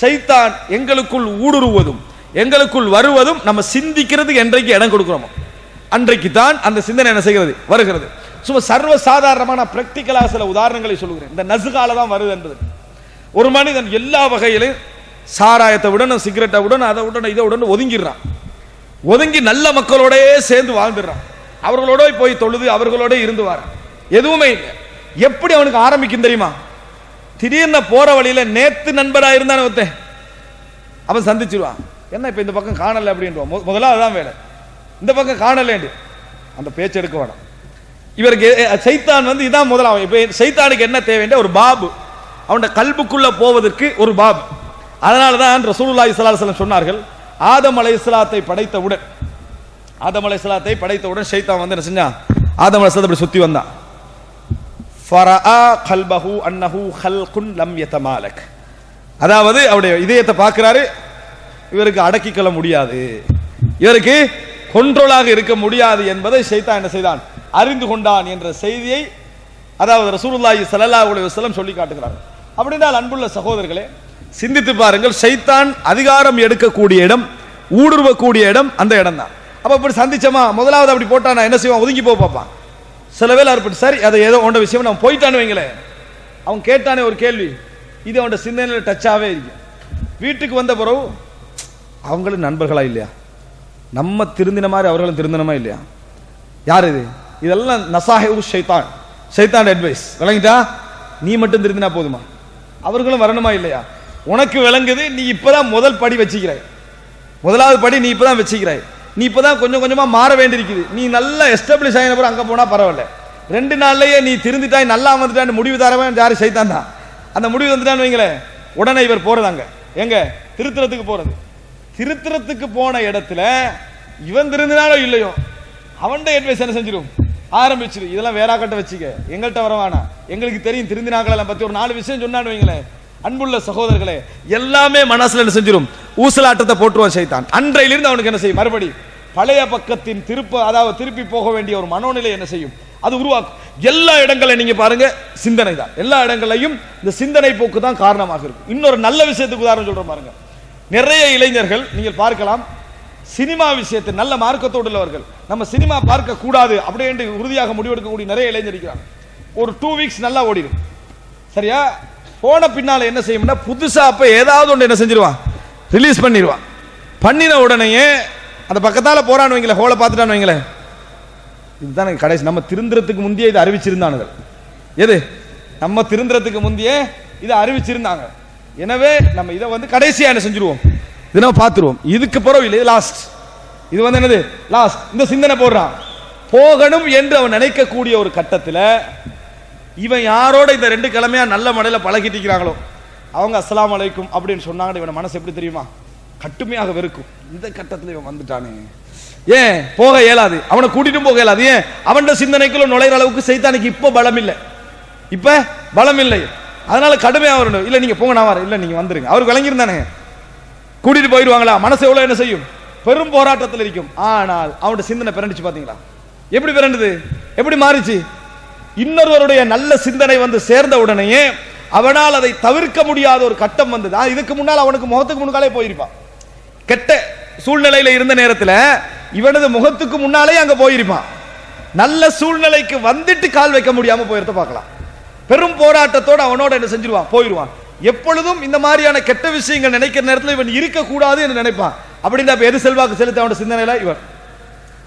சைத்தான் எங்களுக்குள் ஊடுருவதும் எங்களுக்குள் வருவதும் நம்ம சிந்திக்கிறதுக்கு என்றைக்கு இடம் கொடுக்குறோமோ அன்றைக்கு தான் அந்த சிந்தனை என்ன செய்கிறது? வருகிறது. சும்மா சர்வ சாதாரணமான பிராக்டிக்கலாக சில உதாரணங்களை சொல்லுகிறேன். இந்த நசுகால தான் வருது என்பது. ஒரு மனிதன் எல்லா வகையிலும் சாராயத்தை விடணும் சிகரெட்டை விடணும் அதை விடணும் இதை விடணும் ஒதுங்கிடுறான். ஒதுங்கி நல்ல மக்களோடயே சேர்ந்து வாழ்ந்துடுறான். அவர்களோட போய் தொழுது அவர்களோட இருந்து வரான். எதுவுமே இல்லை. எப்படி அவனுக்கு ஆரம்பிக்கும் தெரியுமா? திடீர்னு போற வழியில நேத்து நண்பரா இருந்தான் ஒருத்தன். அவன் சந்திச்சிருவான். என்ன இப்ப இந்த பக்கம் காணல அப்படின்றான் முதலாவது முதல்ல அதான் வேலை. இந்த பக்கம் காணலேண்டு. அந்த பேச்சு எடுக்க வேணாம். இவருக்கு சைத்தான் வந்து இதான் முதலாவது இப்போ சைத்தானுக்கு என்ன தேவைன்ற ஒரு பாபு. அவனோட கல்புக்குள்ள போவதற்கு ஒரு பாபு. அதனால தான் ரசூலுல்லா ஸல்லல்லாஹு சொன்னார்கள் ஆதம் இஸ்லாத்தை படைத்தவுடன் ஆதம் இஸ்லாத்தை படைத்தவுடன் சைத்தான் வந்து என்ன செஞ்சான்? ஆதம் அலை அப்படி சுத்தி வந்தான். அதாவது அவருடைய இதயத்தை பார்க்கிறாரு இவருக்கு அடக்கிக்கொள்ள முடியாது. இவருக்கு கொன்றோலாக இருக்க முடியாது என்பதை ஷைத்தான் என்ன செய்தான்? அறிந்து கொண்டான் என்ற செய்தியை அதாவது ரசூலுல்லாஹி ஸல்லல்லாஹு அலைஹி சொல்லி காட்டுகிறார். அப்படின்னால் அன்புள்ள சகோதரர்களே சிந்தித்து பாருங்கள் சைத்தான் அதிகாரம் எடுக்கக்கூடிய இடம் ஊடுருவக்கூடிய இடம் அந்த இடம் தான் அப்போ இப்படி சந்திச்சோமா? முதலாவது அப்படி போட்டானா? என்ன செய்வான்? ஒதுங்கி போய் பார்ப்பான். சில வேலை அப்படி சரி அதை ஏதோ உண்ட விஷயம் நம்ம போயிட்டான்னு வைங்களேன். அவன் கேட்டானே ஒரு கேள்வி இது அவனோட சிந்தனையில் டச்சாவே இருக்கு வீட்டுக்கு வந்த பிறகு அவங்களும் நண்பர்களா இல்லையா? நம்ம திருந்தின மாதிரி அவர்களும் திருந்தினமா இல்லையா? யார் இது? இதெல்லாம் நசாஹேவு ஷைத்தான். ஷைத்தான் அட்வைஸ் விளங்கிட்டா? நீ மட்டும் திருந்தினா போதுமா? அவர்களும் வரணுமா இல்லையா? உனக்கு விளங்குது நீ இப்பதான் முதல் படி வச்சுக்கிறாய். முதலாவது படி நீ இப்பதான் வச்சுக்கிறாய். நீ இப்போதான் கொஞ்சம் கொஞ்சமாக மாற வேண்டியிருக்குது. நீ நல்லா எஸ்டாப்ளிஷ் ஆகின பிறகு போனால் பரவாயில்ல. ரெண்டு நாள்லையே நீ திருந்திட்டாய் நல்லா வந்துட்டான்னு முடிவு தரவன் யாரு சைத்தான் தான். அந்த முடிவு வந்துட்டான்னு வைங்களேன் உடனே இவர் போகிறது அங்கே. எங்க? திருத்தலத்துக்கு போகிறது திருத்தலத்துக்கு போன இடத்துல இவன் திருந்தினாலோ இல்லையோ அவன்கிட்ட அட்வைஸ் என்ன செஞ்சிடும் ஆரம்பிச்சிரு. இதெல்லாம் வேற கட்ட வச்சுக்க. எங்கள்கிட்ட வர வேணாம். எங்களுக்கு தெரியும் திருந்தினாக்களெல்லாம் பற்றி ஒரு நாலு விஷயம் சொன்னான்னு வைங்களேன். அன்புள்ள சகோதரர்களே எல்லாமே மனசுல என்ன செஞ்சிடும் ஊசலாட்டத்தை போட்டுருவான் சைத்தான். அன்றையிலிருந்து அவனுக்கு என்ன செய்யும்? மறுபடி பழைய பக்கத்தின் திருப்ப அதாவது திருப்பி போக வேண்டிய ஒரு மனோநிலை என்ன செய்யும்? அது உருவாக்கும். எல்லா இடங்களையும் நீங்க பாருங்க சிந்தனை தான். எல்லா இடங்களையும் இந்த சிந்தனை போக்கு தான் காரணமாக இருக்கும். இன்னொரு நல்ல விஷயத்துக்கு உதாரணம் சொல்றோம் பாருங்க. நிறைய இளைஞர்கள் நீங்கள் பார்க்கலாம் சினிமா விஷயத்தை நல்ல மார்க்கத்தோடு உள்ளவர்கள். நம்ம சினிமா பார்க்க கூடாது அப்படின்னு உறுதியாக முடிவெடுக்கக்கூடிய நிறைய இளைஞர் இருக்கிறாங்க. ஒரு டூ வீக்ஸ் நல்லா ஓடிடும். சரியா? போன பின்னால என்ன செய்யும்னா புதுசாக அப்போ ஏதாவது ஒன்று என்ன செஞ்சிருவான். ரிலீஸ் பண்ணிடுவான் பண்ணின உடனேயே அந்த பக்கத்தால் போகிறான்னு வைங்களேன் ஹோலை பார்த்துட்டான்னு வைங்களேன். இதுதான் கடைசி. நம்ம திருந்துறதுக்கு முந்தைய இதை அறிவிச்சிருந்தானுங்க. எது? நம்ம திருந்துறதுக்கு முந்தைய இதை அறிவிச்சிருந்தாங்க. எனவே நம்ம இதை வந்து கடைசியாக என்ன செஞ்சிருவோம்? இதை நம்ம பார்த்துருவோம். இதுக்கு பிறகு இல்லை லாஸ்ட் இது வந்து என்னது? லாஸ்ட் இந்த சிந்தனை போடுறான். போகணும் என்று அவன் நினைக்கக்கூடிய ஒரு கட்டத்தில் இவன் யாரோட இந்த ரெண்டு கிழமையா நல்ல முறையில் பழகிட்டு இருக்கிறாங்களோ? அவங்க அஸ்லாம் அலைக்கும் அப்படின்னு சொன்னாங்க இவனை மனசு எப்படி தெரியுமா? கட்டுமையாக வெறுக்கும். இந்த கட்டத்துல இவன் வந்துட்டானே. ஏன்? போக இயலாது. அவனை கூட்டிட்டும் போக இயலாது. ஏன்? அவன் சிந்தனைக்குள்ள நுழையிற அளவுக்கு செய்தானுக்கு இப்போ பலம் இல்லை இப்ப பலம் இல்லை அதனால கடுமையாக வரணும். இல்லை நீங்க போங்க நான் வரேன். இல்லை நீங்க வந்துருங்க. அவர் விளங்கியிருந்தானே. கூட்டிட்டு போயிடுவாங்களா மனசு எவ்வளவு என்ன செய்யும்? பெரும் போராட்டத்தில் இருக்கும். ஆனால் அவனோட சிந்தனை பிறண்டுச்சு பார்த்தீங்களா எப்படி பிறண்டுது? எப்படி மாறிச்சு? இன்னொருவருடைய நல்ல சிந்தனை வந்து சேர்ந்த உடனேயே அவனால் அதை தவிர்க்க முடியாத ஒரு கட்டம் வந்தது. இதுக்கு முன்னால் அவனுக்கு முகத்துக்கு முன்னாலே போயிருப்பான். கெட்ட சூழ்நிலையில இருந்த நேரத்துல இவனது முகத்துக்கு முன்னாலே அங்க போயிருப்பான். நல்ல சூழ்நிலைக்கு வந்துட்டு கால் வைக்க முடியாம போயிருத்த பார்க்கலாம். பெரும் போராட்டத்தோட அவனோட என்ன செஞ்சிருவான்? போயிடுவான் எப்பொழுதும் இந்த மாதிரியான கெட்ட விஷயங்கள் நினைக்கிற நேரத்துல இவன் இருக்கக்கூடாது என்று நினைப்பான். அப்படின்னு எது செல்வாக்கு செலுத்த அவனோட சிந்தனையில? இவன்.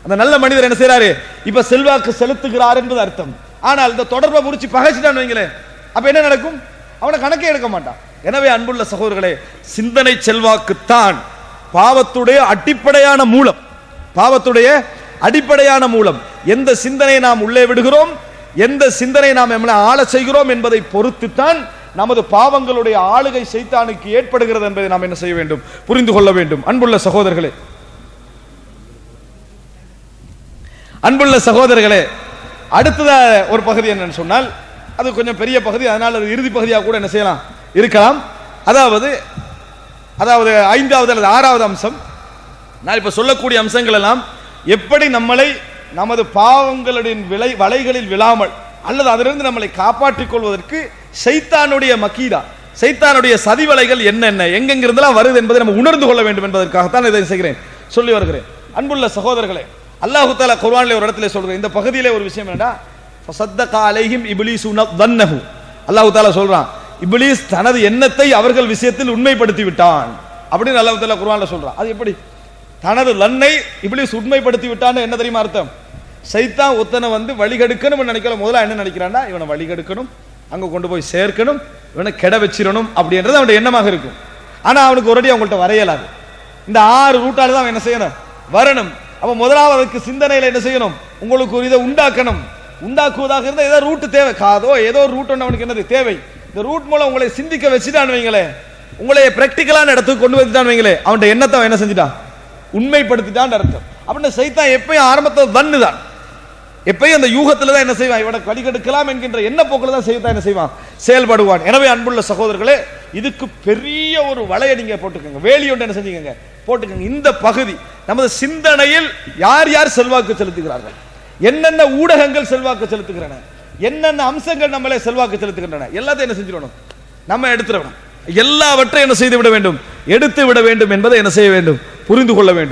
அந்த நல்ல மனிதர் என்ன செய்யறாரு இப்ப செல்வாக்கு செலுத்துகிறார் என்பது அர்த்தம். ஆனால் இந்த தொடர்பை முடிச்சு பகைச்சிட்டான்னு வைங்களேன். அப்ப என்ன நடக்கும்? அவனை கணக்கே எடுக்க மாட்டான். எனவே அன்புள்ள சகோதரர்களே சிந்தனை செல்வாக்குத்தான் பாவத்துடைய அடிப்படையான மூலம். பாவத்துடைய அடிப்படையான மூலம். எந்த சிந்தனை நாம் உள்ளே விடுகிறோம்? எந்த சிந்தனை நாம் எம்மளை ஆள செய்கிறோம் என்பதை பொறுத்துத்தான் நமது பாவங்களுடைய ஆளுகை சைத்தானுக்கு ஏற்படுகிறது என்பதை நாம் என்ன செய்ய வேண்டும்? புரிந்து கொள்ள வேண்டும். அன்புள்ள சகோதரர்களே. அன்புள்ள சகோதரர்களே அடுத்ததா ஒரு பகுதி என்னன்னு சொன்னால் அது கொஞ்சம் பெரிய பகுதி அதனால் அது இறுதி பகுதியாக கூட என்ன செய்யலாம்? இருக்கலாம். அதாவது அதாவது ஐந்தாவது அல்லது ஆறாவது அம்சம். நான் இப்ப சொல்லக்கூடிய அம்சங்கள் எல்லாம் எப்படி நம்மளை நமது பாவங்களின் விலை வலைகளில் விழாமல் அல்லது அதிலிருந்து நம்மளை காப்பாற்றிக் கொள்வதற்கு சைத்தானுடைய மக்கீதா சைத்தானுடைய சதிவலைகள் என்னென்ன எங்கெங்கிருந்தெல்லாம் வருது என்பதை நம்ம உணர்ந்து கொள்ள வேண்டும் என்பதற்காகத்தான் இதை செய்கிறேன். சொல்லி வருகிறேன். அன்புள்ள சகோதரர்களே அல்லாஹு தாலா குர்வானில் ஒரு இடத்துல சொல்றது இந்த பகுதியிலே ஒரு விஷயம் என்னடா ஃபசத்தக அலைஹிம் இப்லீசு தன்னஹு அல்லாஹு தாலா சொல்றான் இபிலிஸ் தனது எண்ணத்தை அவர்கள் விஷயத்தில் உண்மைப்படுத்தி விட்டான் அப்படின்னு அல்லாஹு தாலா குர்வானில் சொல்றான். அது எப்படி? தனது லன்னை இபிலிஸ் உண்மைப்படுத்தி விட்டான்னு என்ன தெரியுமா அர்த்தம்? சைத்தான் ஒத்தனை வந்து வழிகெடுக்கணும் நினைக்கல. முதல்ல என்ன நினைக்கிறான்னா இவனை வழிகெடுக்கணும் அங்கே கொண்டு போய் சேர்க்கணும் இவனை கெட வச்சிடணும் அப்படின்றது அவனுடைய எண்ணமாக இருக்கும். ஆனால் அவனுக்கு ஒரடி அவங்கள்ட்ட வரையலாது. இந்த ஆறு ரூட்டால் தான் அவன் என்ன செய்யணும்? வரணும். அப்போ முதலாவது அதுக்கு சிந்தனையில என்ன செய்யணும்? உங்களுக்கு ஒரு இதை உண்டாக்கணும். உண்டாக்குவதாக இருந்தால் ஏதோ ரூட் தேவை. காதோ ஏதோ ஒரு ரூட் ஒன்று அவனுக்கு என்னது? தேவை. இந்த ரூட் மூலம் உங்களை சிந்திக்க வச்சுட்டான்னு வைங்களேன் உங்களை பிராக்டிக்கலான இடத்துக்கு கொண்டு வந்துட்டான் வைங்களேன் அவன்கிட்ட எண்ணத்தை அவன் என்ன செஞ்சுட்டான்? உண்மைப்படுத்திட்டான் அர்த்தம். அப்படின்னு சைத்தான் எப்பயும் ஆரம்பத்தை தன்னு தான் எப்பயும் அந்த யூகத்தில் தான் என்ன செய்வான்? இவனை வழிகெடுக்கலாம் என்கின்ற என்ன போக்கில் தான் செய்யத்தான் என்ன செய்வான்? செயல்படுவான். எனவே அன்புள்ள சகோதரர்களே இதுக்கு பெரிய ஒரு வலையை நீங்க போட்டுக்கோங்க. வேலி ஒன்று என்ன செஞ்சுக்கோங்க? போட்டுக்கோங்க. இந்த பகுதி நமது சிந்தனையில் யார் யார் செல்வாக்கு செலுத்துகிறார்கள்? என்னென்ன ஊடகங்கள் செல்வாக்கு செலுத்துகிறன? என்னென்ன அம்சங்கள் நம்மளே செல்வாக்கு செலுத்துகின்றன? எல்லாத்தையும் என்ன செஞ்சிடணும்? நம்ம எடுத்துடணும். எல்லாவற்றையும் என்ன செய்து விட வேண்டும்? எடுத்து விட வேண்டும் என்பதை என்ன செய்ய வேண்டும்? புரிந்து கொள்ள வேண்டும்.